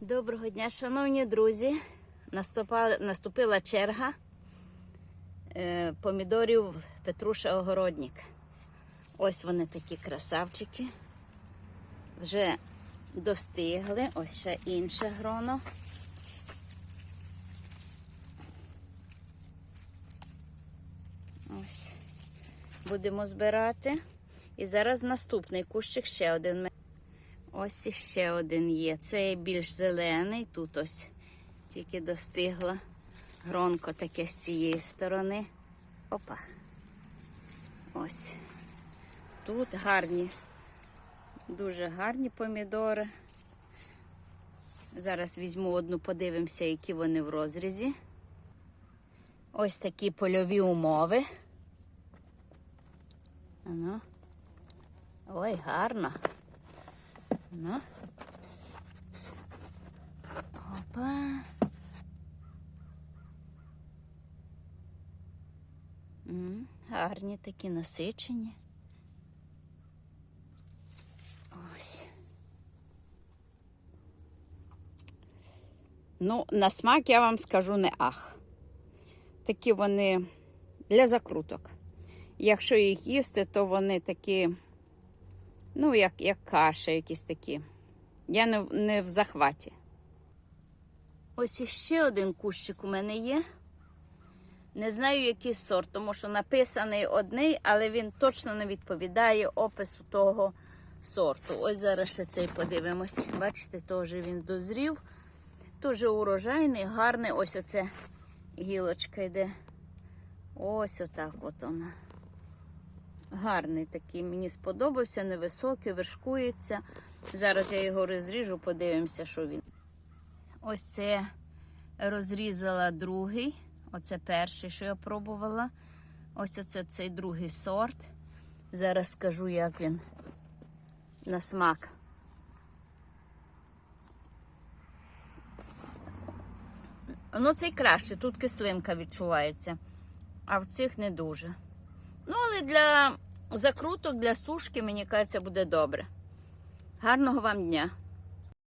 Доброго дня, шановні друзі. Наступала, наступила черга е, помідорів Петруша Огородник. Ось вони такі красавчики. Вже достигли. Ось ще інше гроно. Ось. Будемо збирати. І зараз наступний кущик ще один. Ось іще один є. Цей більш зелений. Тут ось тільки достигла. Гронко таке з цієї сторони. Опа. Ось. Тут гарні, дуже гарні помідори. Зараз візьму одну, подивимося, які вони в розрізі. Ось такі польові умови. Ану. Ой, гарно. Ну. Опа. Гарні такі насичені. Ось. Ну, на смак я вам скажу не ах. Такі вони для закруток. Якщо їх їсти, то вони такі. Ну, як, як каша, якісь такі. Я не, не в захваті. Ось іще один кущик у мене є. Не знаю, який сорт, тому що написаний одний, але він точно не відповідає опису того сорту. Ось зараз ще цей подивимось. Бачите, теж він дозрів. Дуже урожайний, гарний. Ось оце гілочка йде. Ось отак от вона. Гарний такий, мені сподобався, невисокий, вершкується. Зараз я його розріжу, подивимося, що він. Ось це розрізала другий. Оце перший, що я пробувала. Ось оце цей другий сорт. Зараз скажу, як він на смак. Ну, цей краще, тут кислинка відчувається, а в цих не дуже. Ну, але для закруток, для сушки, мені кажеться, буде добре. Гарного вам дня!